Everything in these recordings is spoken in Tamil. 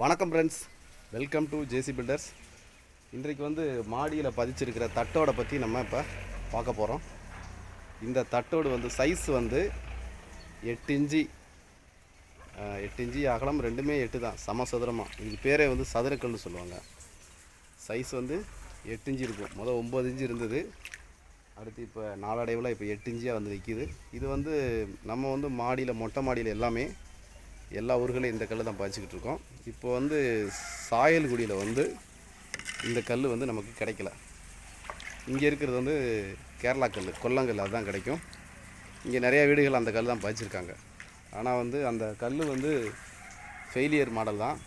வணக்கம் friends welcome to JC builders இன்றைக்கு வந்து மாடியில் பதிச்சிருக்கிற தட்டோட பற்றி நம்ம இப்போ பார்க்க போகிறோம் இந்த தட்டோடு வந்து சைஸ் வந்து எட்டு இஞ்சி எட்டு இஞ்சி அகலம் ரெண்டுமே எட்டு தான். சமசதுரமாக இதுக்கு பேரே வந்து சதுரக்கல்னு சொல்லுவாங்க. சைஸ் வந்து எட்டு இஞ்சி இருக்கும். மொதல் ஒம்பது இஞ்சி இருந்தது. அடுத்து இப்போ நாளடைவில் இப்போ எட்டு இஞ்சியாக வந்து நிற்கிது இது வந்து நம்ம வந்து மாடியில் மொட்டை மாடியில் எல்லாமே எல்லா ஊர்களையும் இந்த கல் தான் பாய்ச்சிக்கிட்டு இருக்கோம். இப்போ வந்து சாயல்குடியில் வந்து இந்த கல் வந்து நமக்கு கிடைக்கல. இங்கே இருக்கிறது வந்து கேரளா கல் கொல்லங்கல் அதுதான் கிடைக்கும். இங்கே நிறைய வீடுகள் அந்த கல் தான் பதிச்சிருக்காங்க ஆனால் வந்து அந்த கல் வந்து ஃபெயிலியர் மாடல் தான்.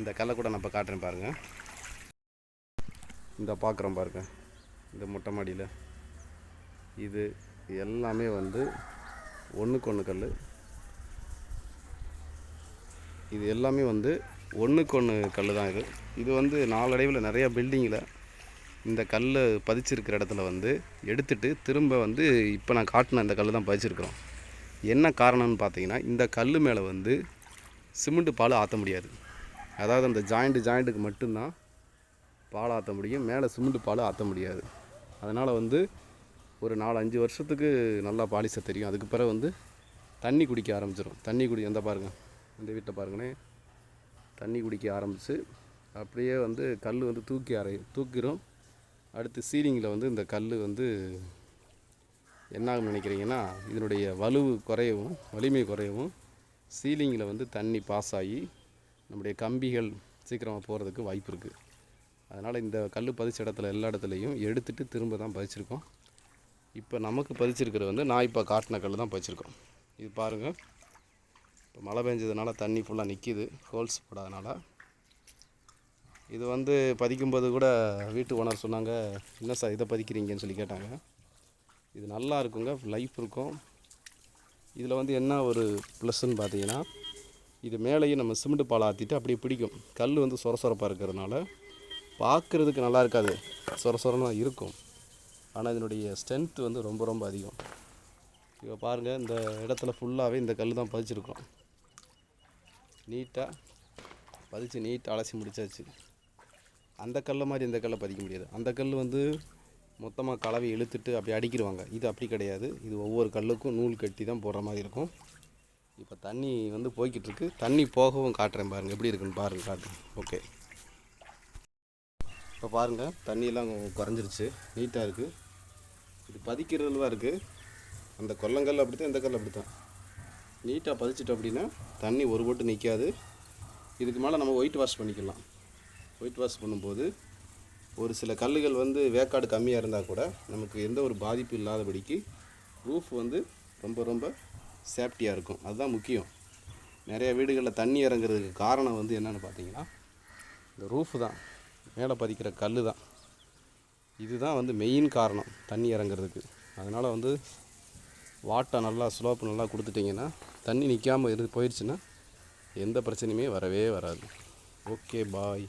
இந்த கல்லை கூட நம்ம காட்டுறேன் பாருங்கள் இந்த பார்க்குறோம் பாருங்க. இந்த மொட்டை மாடியில். இது எல்லாமே வந்து ஒன்றுக்கு ஒன்று கல் இது எல்லாமே வந்து ஒன்றுக்கு ஒன்று கல் தான் இது. இது வந்து நாளடைவில் நிறைய பில்டிங்கில் இந்த கல் பதிச்சிருக்கிற இடத்துல வந்து எடுத்துட்டு திரும்ப வந்து இப்போ நான் காட்டின இந்த கல் தான் பதிச்சிருக்கிறோம். என்ன காரணம்னு பார்த்தீங்கன்னா இந்த கல் மேலே வந்து சிமெண்ட்டு பால் ஆற்ற முடியாது. அதாவது அந்த ஜாயிண்ட்டு ஜாயிண்ட்டுக்கு மட்டும்தான் பால் ஆற்ற முடியும் மேலே சிமெண்ட்டு பால் ஆற்ற முடியாது. அதனால் வந்து ஒரு நாலு அஞ்சு வருஷத்துக்கு நல்லா பாலிசை தெரியும். அதுக்கு பிறகு வந்து தண்ணி குடிக்க ஆரம்பிச்சிடும் தண்ணி குடி எந்த பாருங்கள் இந்த வீட்டை பாருங்கண்ணே தண்ணி குடிக்க ஆரம்பித்து அப்படியே வந்து கல் வந்து தூக்கி அரை தூக்கிடும் அடுத்து சீலிங்கில் வந்து இந்த கல் வந்து என்ன நினைக்கிறீங்கன்னா இதனுடைய வலுவு குறையவும் வலிமை குறையவும் சீலிங்கில் வந்து தண்ணி பாஸ் ஆகி நம்முடைய கம்பிகள் சீக்கிரமாக போகிறதுக்கு வாய்ப்பு இருக்குது அதனால் இந்த கல் பதிச்ச இடத்துல எல்லா இடத்துலையும் எடுத்துகிட்டு திரும்ப தான் பதிச்சிருக்கோம். இப்போ நமக்கு பதிச்சிருக்கிறது வந்து நான் இப்போ காட்டின கல் தான் பதிச்சிருக்கோம். இது பாருங்கள் இப்போ மழை பெஞ்சதுனால தண்ணி ஃபுல்லாக நிற்கிது ஹோல்ஸ் போடாதனால. இது வந்து பதிக்கும்போது கூட வீட்டு ஓனர் சொன்னாங்க என்ன சார் இதை பதிக்கிறீங்கன்னு சொல்லி கேட்டாங்க. இது நல்லா இருக்குங்க லைஃப் இருக்கும். இதில் வந்து என்ன ஒரு ப்ளஸ்ன்னு பார்த்தீங்கன்னா இது மேலேயும் நம்ம சிமெண்ட் பால் ஆற்றிட்டு அப்படியே பிடிக்கும். கல் வந்து சொர சொரப்பாக இருக்கிறதுனால பார்க்குறதுக்கு நல்லா இருக்காது. சொர சொரன்னு இருக்கும். ஆனால் இதனுடைய ஸ்ட்ரென்த் வந்து ரொம்ப ரொம்ப அதிகம். இப்போ பாருங்கள் இந்த இடத்துல ஃபுல்லாகவே இந்த கல் தான் பதிச்சிருக்கோம் நீட்டாக பதிச்சு நீட்டாக அலசி முடிச்சாச்சு. அந்த கல்லை மாதிரி இந்த கல்லை பதிக்க முடியாது. அந்த கல் வந்து மொத்தமாக கலவை இழுத்துட்டு அப்படி அடிக்கிடுவாங்க. இது அப்படி கிடையாது. இது ஒவ்வொரு கல்லுக்கும் நூல் கட்டி தான் போடுற மாதிரி இருக்கும். இப்போ தண்ணி வந்து போய்கிட்டுருக்கு தண்ணி போகவும் காட்டுறேன் பாருங்கள் எப்படி இருக்குன்னு பாருங்கள் காட்டு. ஓகே. இப்போ பாருங்கள் தண்ணியெல்லாம் குறைஞ்சிருச்சு. நீட்டாக இருக்குது இது பதிக்கிறதுலாம் இருக்குது அந்த கொல்லங்கல் அப்படி தான் இந்த கல் அப்படி தான் நீட்டாக பதிச்சிட்டோம் அப்படின்னா தண்ணி ஒரு போட்டு நிற்காது இதுக்கு மேலே நம்ம ஒயிட் வாஷ் பண்ணிக்கலாம். ஒயிட் வாஷ் பண்ணும்போது ஒரு சில கல்லுகள் வந்து வேக்காடு கம்மியாக இருந்தால் கூட நமக்கு எந்த ஒரு பாதிப்பு இல்லாதபடிக்கு ரூஃப் வந்து ரொம்ப ரொம்ப சேஃப்டியாக இருக்கும். அதுதான் முக்கியம். நிறைய வீடுகளில் தண்ணி இறங்குறதுக்கு காரணம் வந்து என்னென்னு பார்த்தீங்கன்னா இந்த ரூஃப் தான். மேலே பதிக்கிற கல் தான். இதுதான் வந்து மெயின் காரணம் தண்ணி இறங்குறதுக்கு. அதனால் வந்து வாட்டை நல்லா ஸ்லோப்பு நல்லா கொடுத்துட்டிங்கன்னா தண்ணி நிற்காமல் இரு போயிடுச்சுன்னா எந்த பிரச்சனையுமே வரவே வராது. Okay bye